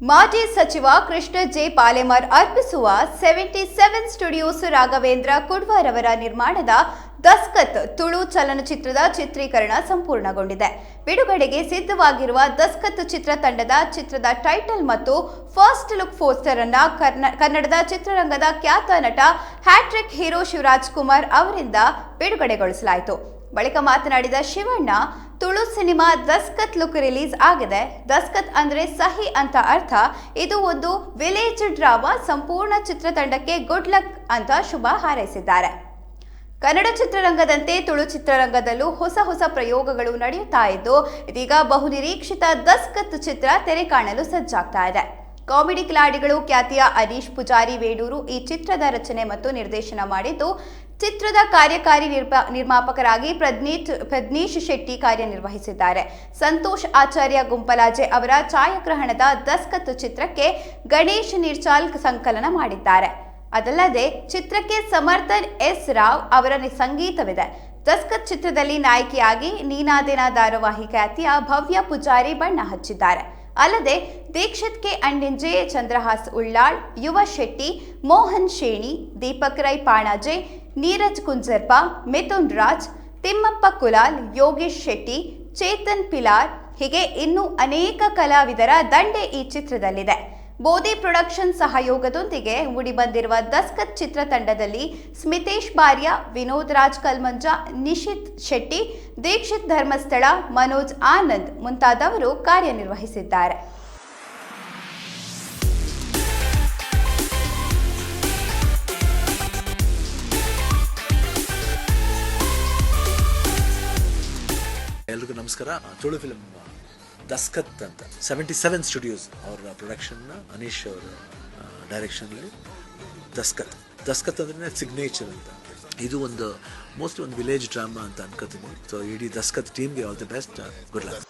ಮಾಜಿ ಸಚಿವ ಕೃಷ್ಣ ಜೆ ಪಾಲೆಮರ್ ಅರ್ಪಿಸುವ seventy seven studios Raghavendra Kudwar ಅವರ ನಿರ್ಮಾಣದ ದಸ್ಕತ್ ತುಳು ಚಲನಚಿತ್ರದ ಚಿತ್ರೀಕರಣ ಸಂಪೂರ್ಣಗೊಂಡಿದೆ. ಬಿಡುಗಡೆಗೆ ಸಿದ್ಧವಾಗಿರುವ ದಸ್ಕತ್ ಚಿತ್ರತಂಡದ ಚಿತ್ರದ ಟೈಟಲ್ ಮತ್ತು ಫಸ್ಟ್ ಲುಕ್ ಪೋಸ್ಟರ್ ಅನ್ನ ಕನ್ನಡದ ಚಿತ್ರರಂಗದ ಖ್ಯಾತ ನಟ ಹ್ಯಾಟ್ರಿಕ್ ಹೀರೋ ಶಿವರಾಜ್ ಕುಮಾರ್ ಅವರಿಂದ ಬಿಡುಗಡೆಗೊಳಿಸಲಾಯಿತು. ಬಳಿಕ ಮಾತನಾಡಿದ Shivanna, Tulu cinema Daskath look release ಆಗಿದೆ. ದಸ್ಕತ್ ಅಂದ್ರೆ ಸಹಿ ಅಂತ ಅರ್ಥ. ಇದು ಒಂದು ವಿಲೇಜ್ ಡ್ರಾಮಾ, ಸಂಪೂರ್ಣ ಚಿತ್ರತಂಡಕ್ಕೆ ಗುಡ್ ಲಕ್ ಅಂತ ಶುಭ ಹಾರೈಸಿದ್ದಾರೆ. ಕನ್ನಡ ಚಿತ್ರರಂಗದಂತೆ ತುಳು ಚಿತ್ರರಂಗದಲ್ಲೂ ಹೊಸ ಹೊಸ ಪ್ರಯೋಗಗಳು ನಡೆಯುತ್ತಾ ಇದ್ದು, ಇದೀಗ ಬಹುನಿರೀಕ್ಷಿತ ದಸ್ಕತ್ ಚಿತ್ರ ತೆರೆ ಕಾಣಲು ಸಜ್ಜಾಗ್ತಾ ಇದೆ. ಕಾಮಿಡಿ ಕಿಲಾಡಿಗಳು ಖ್ಯಾತಿಯ ಅನೀಶ್ ಪೂಜಾರಿ, ವೇಡೂರು ಈ ಚಿತ್ರದ ರಚನೆ ಮತ್ತು ನಿರ್ದೇಶನ ಮಾಡಿದ್ದು ಚಿತ್ರದ ಕಾರ್ಯಕಾರಿ ನಿರ್ಪ- ನಿರ್ಮಾಪಕರಾಗಿ ಪ್ರಜ್ನೀತ್, ಪ್ರಜ್ನೀಶ್ ಶೆಟ್ಟಿ ಕಾರ್ಯನಿರ್ವಹಿಸಿದ್ದಾರೆ. ಸಂತೋಷ್ ಆಚಾರ್ಯ ಗುಂಪಲಾಜೆ ಅವರ ಛಾಯಾಗ್ರಹಣದ ದಸ್ಕತ್ ಚಿತ್ರಕ್ಕೆ ಗಣೇಶ್ ನಿರ್ಚಾಲ್ ಸಂಕಲನ ಮಾಡಿದ್ದಾರೆ. ಅದಲ್ಲದೆ, ಚಿತ್ರಕ್ಕೆ ಸಮರ್ಥನ್ ಎಸ್ ರಾವ್ ಅವರ ಸಂಗೀತವಿದೆ. ದಸ್ಕತ್ ಚಿತ್ರದಲ್ಲಿ ನಾಯಕಿಯಾಗಿ ನೀನಾದೇನ ಧಾರಾವಾಹಿ ಖ್ಯಾತಿಯ ಭವ್ಯ ಪೂಜಾರಿ ಬಣ್ಣ ಹಚ್ಚಿದ್ದಾರೆ. ಅಲ್ಲದೆ, ದೀಕ್ಷಿತ್ ಕೆ ಅಂಡಿಂಜೆ ಚಂದ್ರಹಾಸ್ ಉಳ್ಳಾಳ್, ಯುವ ಶೆಟ್ಟಿ, ಮೋಹನ್ ಶೇಣಿ, ದೀಪಕ್ ರೈ ಪಾಣಾಜೆ ನೀರಜ್ ಕುಂಜರ್ಪ, ಮಿಥುನ್ ರಾಜ್, ತಿಮ್ಮಪ್ಪ ಕುಲಾಲ್, ಯೋಗೇಶ್ ಶೆಟ್ಟಿ, ಚೇತನ್ ಪಿಲಾರ್ ಹೀಗೆ ಇನ್ನೂ ಅನೇಕ ಕಲಾವಿದರ ದಂಡೆ ಈ ಚಿತ್ರದಲ್ಲಿದೆ. ಬೋಧಿ ಪ್ರೊಡಕ್ಷನ್ ಸಹಯೋಗದೊಂದಿಗೆ ಮೂಡಿಬಂದಿರುವ ದಸ್ಕತ್ ಚಿತ್ರತಂಡದಲ್ಲಿ ಸ್ಮಿತೇಶ್ ಬಾರ್ಯ ವಿನೋದ್ ರಾಜ್ ಕಲ್ಮಂಜ, ನಿಶಿತ್ ಶೆಟ್ಟಿ, ದೀಕ್ಷಿತ್ ಧರ್ಮಸ್ಥಳ, ಮನೋಜ್ ಆನಂದ್ ಮುಂತಾದವರು ಕಾರ್ಯನಿರ್ವಹಿಸಿದ್ದಾರೆ. ಎಲ್ರಿಗೂ ನಮಸ್ಕಾರ. ತುಳು ಫಿಲಮ್ ದಸ್ಕತ್ ಅಂತ. ಸೆವೆಂಟಿ ಸೆವೆನ್ ಸ್ಟುಡಿಯೋಸ್ ಅವರ ಪ್ರೊಡಕ್ಷನ್ ಅನೀಶ್ ಅವರ ಡೈರೆಕ್ಷನ್ಲಿ ದಸ್ಕತ್. ದಸ್ಕತ್ ಅಂದ್ರೆ ಸಿಗ್ನೇಚರ್ ಅಂತ. ಇದು ಒಂದು ಮೋಸ್ಟ್ಲಿ ಒಂದು ವಿಲೇಜ್ ಡ್ರಾಮಾ ಅಂತ ಅನ್ಕೋತೀನಿ. ಸೊ ಇಡೀ ದಸ್ಕತ್ ಟೀಮ್ಗೆ all the best good luck